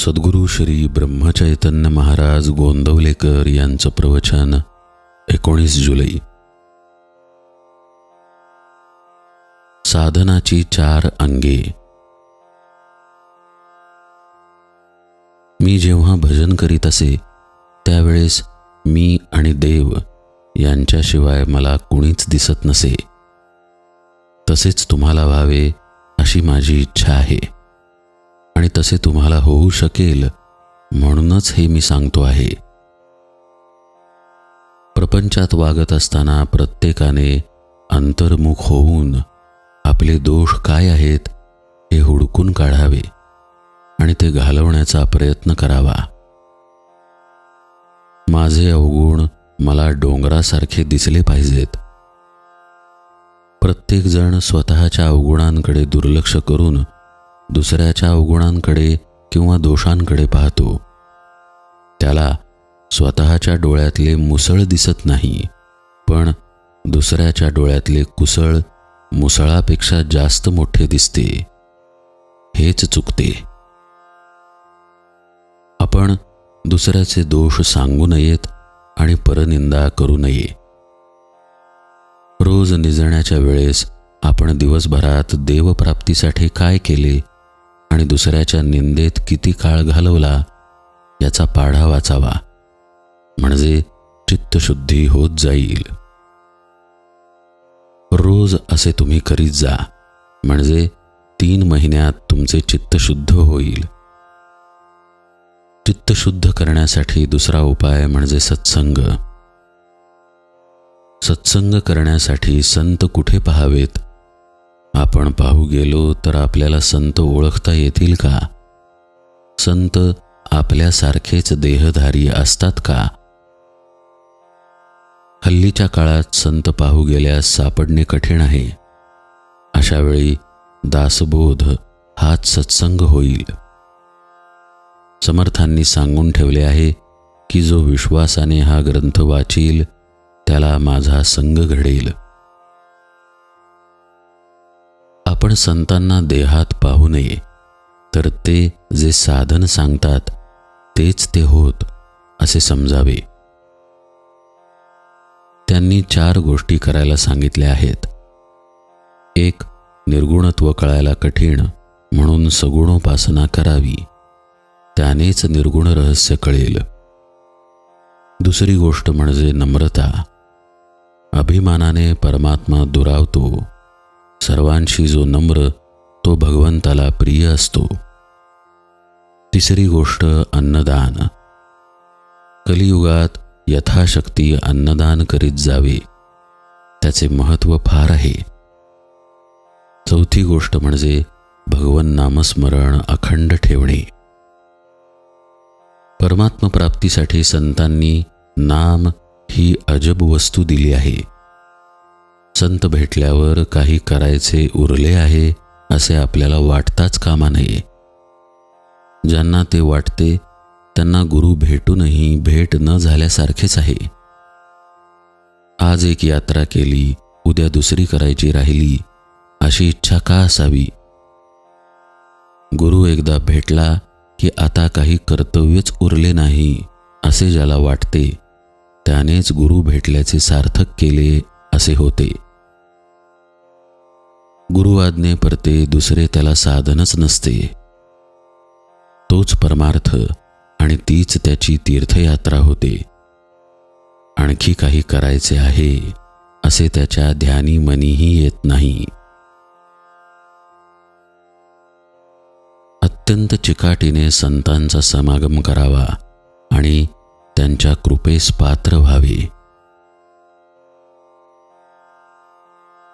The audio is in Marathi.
सद्गुरू श्री ब्रह्मचैतन्य महाराज गोंदवलेकर यांचं प्रवचन एकोणीस जुलै. साधनाची चार अंगे. मी जेव्हा भजन करीत असे त्यावेळेस मी आणि देव यांच्याशिवाय मला कुणीच दिसत नसे. तसेच तुम्हाला व्हावे अशी माझी इच्छा आहे. आणि तसे तुम्हाला होऊ शकेल म्हणूनच हे मी सांगतो आहे. प्रपंचात वागत असताना प्रत्येकाने अंतर्मुख होऊन आपले दोष काय आहेत हे हुडकून काढावे आणि ते घालवण्याचा प्रयत्न करावा. माझे अवगुण मला डोंगरासारखे दिसले पाहिजेत. प्रत्येकजण स्वतःच्या अवगुणांकडे दुर्लक्ष करून दुसऱ्याच्या अवगुणांकडे किंवा दोषांकडे पाहतो. त्याला स्वतःच्या डोळ्यातले मुसळ दिसत नाही पण दुसऱ्याच्या डोळ्यातले कुसळ मुसळापेक्षा जास्त मोठे दिसते. हेच चुकते. आपण दुसऱ्याचे दोष सांगू नयेत आणि परनिंदा करू नये. रोज निजण्याच्या वेळेस आपण दिवसभरात देवप्राप्तीसाठी काय केले? आणि दुसऱ्याच्या निंदेत किती काळ घालवला याचा पाढा वाचावा. म्हणजे चित्तशुद्धी होत जाईल. रोज असे तुम्ही करीत जा. म्हणजे तीन महिन्यात तुमचे चित्त शुद्ध होईल. चित्त शुद्ध करण्यासाठी दुसरा उपाय म्हणजे सत्संग. सत्संग करण्यासाठी संत कुठे पहावेत? आपण पाहू गेलो तर आपल्याला संत ओळखता येतील का? संत आपल्यासारखेच देहधारी असतात का? हल्लीच्या काळात संत पाहू गेल्यास सापडणे कठीण आहे. अशा वेळी दासबोध हाच सत्संग होईल. समर्थांनी सांगून ठेवले आहे की जो विश्वासाने हा ग्रंथ वाचील त्याला माझा संग घडेल. आपण संतांना देहात पाहू नये तर ते जे साधन सांगतात तेच ते होत असे समजावे. त्यांनी चार गोष्टी करायला सांगितल्या आहेत. एक निर्गुणत्व कळायला कठीण म्हणून सगुणोपासना करावी. त्यानेच निर्गुण रहस्य कळेल. दुसरी गोष्ट म्हणजे नम्रता. अभिमानाने परमात्मा दुरावतो सर्वांशी जो नम्र तो भगवंताला प्रिय असतो. तिसरी गोष्ट अन्नदान. कलियुगात यथाशक्ती अन्नदान करीत जावे त्याचे महत्त्व फार आहे. चौथी गोष्ट म्हणजे भगवन नामस्मरण अखंड ठेवणे. परमात्मप्राप्तीसाठी संतांनी नाम ही अजब वस्तू दिली आहे. संत भेटल्यावर काही करायचे उरले आहे असे आपल्याला वाटताच कामा नये. ज्यांना ते वाटते त्यांना गुरु भेटूनही भेट न झाल्यासारखेच आहे. आज एक यात्रा केली उद्या दुसरी करायची राहिली अशी इच्छा का असावी? गुरु एकदा भेटला की आता काही कर्तव्यच उरले नाही असे ज्याला वाटते त्यानेच गुरु भेटल्याचे सार्थक केले असे होते. गुरुआज्ञे परते दुसरे त्याला साधनच नसते. तोच परमार्थ आणि तीच त्याची तीर्थयात्रा होते. आणखी काही करायचे आहे असे त्याच्या ध्यानी मनीही येत नाही. अत्यंत चिकाटीने संतांचा समागम करावा आणि त्यांच्या कृपेस पात्र व्हावे.